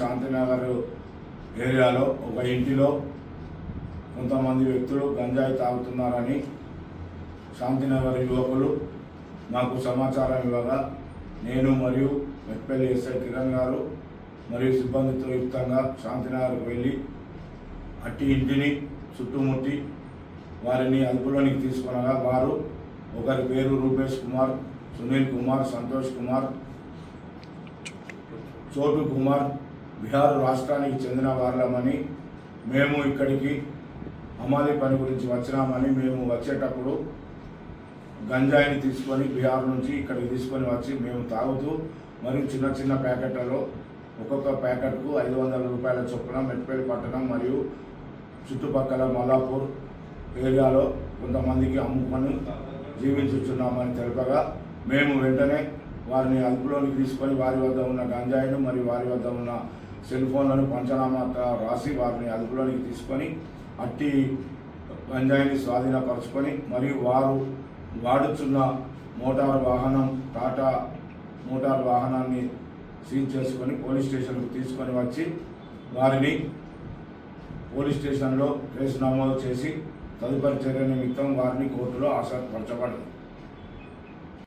శాంతినగర్ ఏరియాలో ఒక ఇంటిలో కొంతమంది వ్యక్తులు గంజాయి తాగుతున్నారని శాంతినగర్ యువకులు నాకు సమాచారం ఇవ్వగా నేను మరియు మెట్పల్లి ఎస్ఐ కిరణ్ గారు మరియు సిబ్బందితో యుక్తంగా శాంతినగర్కు వెళ్ళి అట్టి ఇంటిని చుట్టుముట్టి వారిని అదుపులోనికి తీసుకునగా వారు ఒకరి పేరు రూపేష్ కుమార్ సునీల్ కుమార్ సంతోష్ కుమార్ చోటు కుమార్ బీహార్ రాష్ట్రానికి చెందిన వాళ్ళమని మేము ఇక్కడికి అమాలి పని గురించి వచ్చినామని మేము వచ్చేటప్పుడు గంజాయిని తీసుకొని బీహార్ నుంచి ఇక్కడికి తీసుకొని వచ్చి మేము తాగుతూ మరియు చిన్న చిన్న ప్యాకెట్లలో ఒక్కొక్క ప్యాకెట్కు ఐదు వందల రూపాయల చొప్పున మెట్పల్లి పట్టణం మరియు చుట్టుపక్కల మల్లాపూర్ ఏరియాలో కొంతమందికి అమ్ముకొని జీవించుచున్నామని తెలుపగా మేము వెంటనే వారిని అదుపులోకి తీసుకొని వారి వద్ద ఉన్న గంజాయిను మరియు వారి వద్ద ఉన్న సెల్ ఫోన్లను పంచనామా రాసి వారిని అదుపులోనికి తీసుకొని అట్టి గంజాయిని స్వాధీనపరచుకొని మరియు వారు వాడుచున్న మోటార్ వాహనం టాటా మోటార్ వాహనాన్ని సీజ్ చేసుకొని పోలీస్ స్టేషన్కు తీసుకొని వచ్చి వారిని పోలీస్ స్టేషన్లో కేసు నమోదు చేసి తదుపరి చర్య నిమిత్తం వారిని కోర్టులో ఆసక్తిపరచబడింది